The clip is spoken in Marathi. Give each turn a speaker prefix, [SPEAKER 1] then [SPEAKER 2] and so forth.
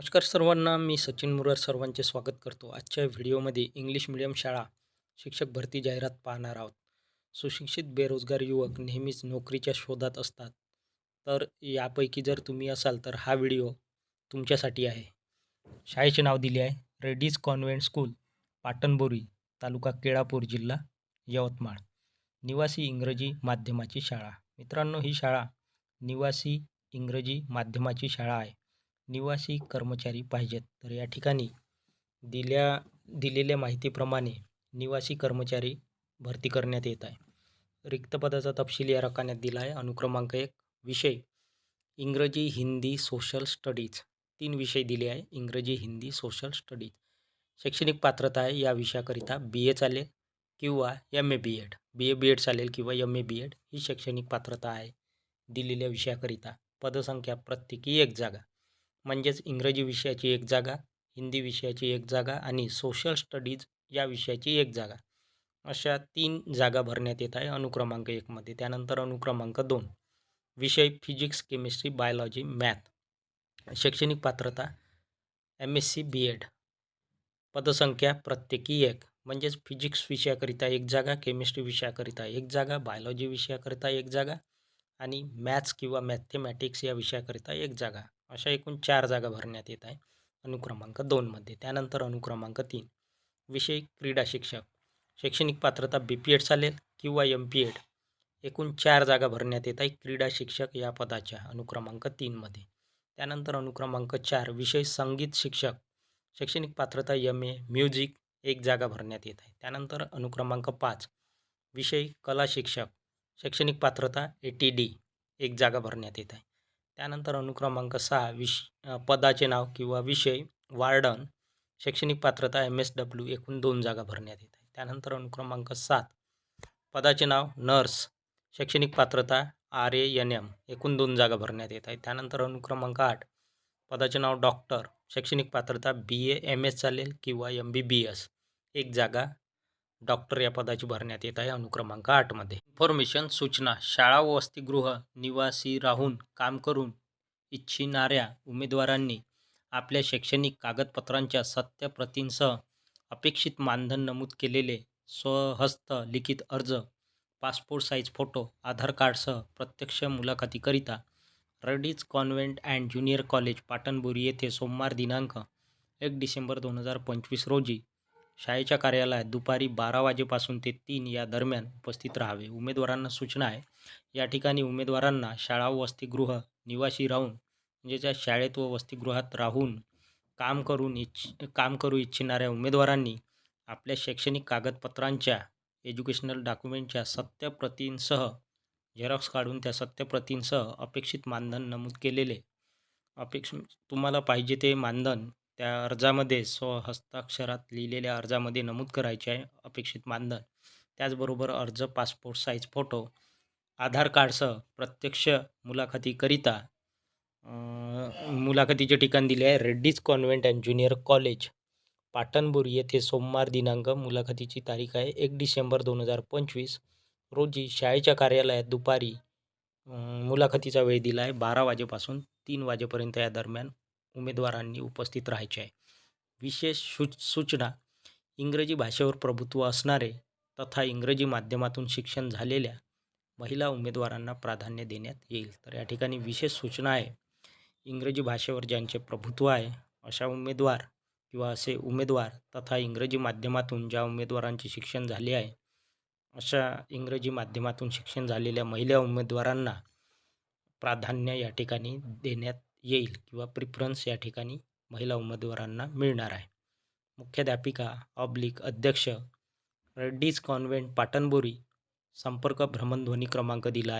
[SPEAKER 1] नमस्कार सर्वांना मी सचिन मुरार सर्वांचे स्वागत करतो. आजच्या व्हिडिओमध्ये इंग्लिश मिडियम शाळा शिक्षक भरती जाहिरात पाहणार आहोत. सुशिक्षित बेरोजगार युवक नेहमीच नोकरीच्या शोधात असतात. तर यापैकी जर तुम्ही असाल तर हा व्हिडिओ तुमच्यासाठी आहे. शाळेचे नाव दिले आहे. रेडीज कॉन्व्हेंट स्कूल पाटणबोरी तालुका केळापूर जिल्हा यवतमाळ. निवासी इंग्रजी माध्यमाची शाळा. मित्रांनो ही शाळा निवासी इंग्रजी माध्यमाची शाळा आहे. निवासी कर्मचारी पाहिजेत. तर या ठिकाणी दिल्या दिलेल्या माहितीप्रमाणे निवासी कर्मचारी भरती करण्यात येत आहे. रिक्त पदाचा तपशील या रकान्यात दिला आहे. अनुक्रमांक एक विषय इंग्रजी हिंदी सोशल स्टडीज तीन विषय दिले आहे. इंग्रजी हिंदी सोशल स्टडीज शैक्षणिक पात्रता आहे या विषयाकरिता बी ए चालेल किंवा M A B Ed B A B Ed चालेल किंवा एम ए बी एड ही शैक्षणिक पात्रता आहे दिलेल्या विषयाकरिता. पदसंख्या प्रत्येकी एक जागा. म्हणजेच इंग्रजी विषयाची एक जागा हिंदी विषयाची एक जागा आणि सोशल स्टडीज या विषयाची एक जागा. अशा तीन जागा भरण्यात येत आहे अनुक्रमांक एकमध्ये त्यानंतर अनुक्रमांक दोन विषय फिजिक्स केमिस्ट्री बायोलॉजी मॅथ शैक्षणिक पात्रता M S C B Ed पदसंख्या प्रत्येकी एक म्हणजेच फिजिक्स विषयाकरिता एक जागा केमिस्ट्री विषयाकरिता एक जागा बायोलॉजी विषयाकरिता एक जागा आणि मॅथ्स किंवा मॅथेमॅटिक्स या विषयाकरिता एक जागा. अशा एकूण चार जागा भरण्यात येत आहे. अनुक्रमांक दोनमध्ये त्यानंतर अनुक्रमांक तीन. विषय क्रीडा शिक्षक. शैक्षणिक पात्रता बी पी एड चालेल किंवा एम पी एड एकूण चार जागा भरण्यात येत आहे क्रीडा शिक्षक या पदाच्या अनुक्रमांक तीनमध्ये त्यानंतर अनुक्रमांक चार विषय संगीत शिक्षक. शैक्षणिक पात्रता एम ए म्युझिक एक जागा भरण्यात येत आहे. त्यानंतर अनुक्रमांक पाच विषय कला शिक्षक. शैक्षणिक पात्रता ए टी डी एक जागा भरण्यात येत आहे. त्यानंतर अनुक्रमांक सहा विश पदाचे नाव किंवा विषय वार्डन शैक्षणिक पात्रता एम एस डब्ल्यू एकूण दोन जागा भरण्यात येत आहे त्यानंतर अनुक्रमांक सात पदाचे नाव नर्स शैक्षणिक पात्रता आर ए एन एम एकूण दोन जागा भरण्यात येत आहे त्यानंतर अनुक्रमांक आठ पदाचे नाव डॉक्टर शैक्षणिक पात्रता बी ए एम एस चालेल किंवा एम बी बी एस एक जागा डॉक्टर या पदाची भरण्यात येत आहे अनुक्रमांक आठमध्ये. इन्फॉर्मेशन सूचना शाळा व वसतिगृह निवासी राहून काम करून इच्छिणाऱ्या उमेदवारांनी आपल्या शैक्षणिक कागदपत्रांच्या सत्यप्रतींसह अपेक्षित मानधन नमूद केलेले स्वहस्त लिखित अर्ज पासपोर्ट साईज फोटो आधार कार्डसह प्रत्यक्ष मुलाखतीकरिता Reddy's convent and junior college Patanburi येथे सोमवार दिनांक एक डिसेंबर दोन हजार पंचवीस रोजी शाळेच्या कार्यालयात दुपारी बारा वाजेपासून ते तीन या दरम्यान उपस्थित राहावे. उमेदवारांना सूचना आहे. या ठिकाणी उमेदवारांना शाळा व वसतिगृह निवासी राहून म्हणजे ज्या शाळेत व वसतिगृहात राहून काम करून इच्छ काम करू इच्छिणाऱ्या उमेदवारांनी आपल्या शैक्षणिक कागदपत्रांच्या एज्युकेशनल डॉक्युमेंटच्या सत्य प्रतींसह झेरॉक्स काढून त्या सत्य प्रतींसह अपेक्षित मानधन नमूद केलेले. अपेक्ष तुम्हाला पाहिजे ते मानधन त्या अर्जामध्ये स्वहस्ताक्षरात लिहिलेल्या अर्जामध्ये नमूद करायचे आहे अपेक्षित मानधन. त्याचबरोबर अर्ज पासपोर्ट साईज फोटो आधार कार्डसह प्रत्यक्ष मुलाखतीकरिता मुलाखतीचे ठिकाण दिले आहे. Reddy's convent and junior college Patanburi येथे सोमवार दिनांक मुलाखतीची तारीख आहे एक डिसेंबर दोन हजार पंचवीस. रोजी शाळेच्या कार्यालयात दुपारी मुलाखतीचा वेळ दिला आहे बारा वाजेपासून तीन वाजेपर्यंत या दरम्यान. उमेदवारांनी उपस्थित राहायचे आहे. विशेष सु सूचना इंग्रजी भाषेवर प्रभुत्व असणारे तथा इंग्रजी माध्यमातून शिक्षण झालेल्या महिला उमेदवारांना प्राधान्य देण्यात येईल. तर या ठिकाणी विशेष सूचना आहे. इंग्रजी भाषेवर ज्यांचे प्रभुत्व आहे अशा उमेदवार किंवा असे उमेदवार तथा इंग्रजी माध्यमातून ज्या उमेदवारांचे शिक्षण झाले आहे अशा इंग्रजी माध्यमातून शिक्षण झालेल्या महिला उमेदवारांना प्राधान्य या ठिकाणी देण्यात येईल किंवा प्रिफरन्स या ठिकाणी महिला उमेदवारांना मिळणार आहे. मुख्याध्यापिका ऑब्लिक अध्यक्ष रेड्डीज कॉन्व्हेंट पाटणबोरी संपर्क भ्रमणध्वनी क्रमांक दिला आहे.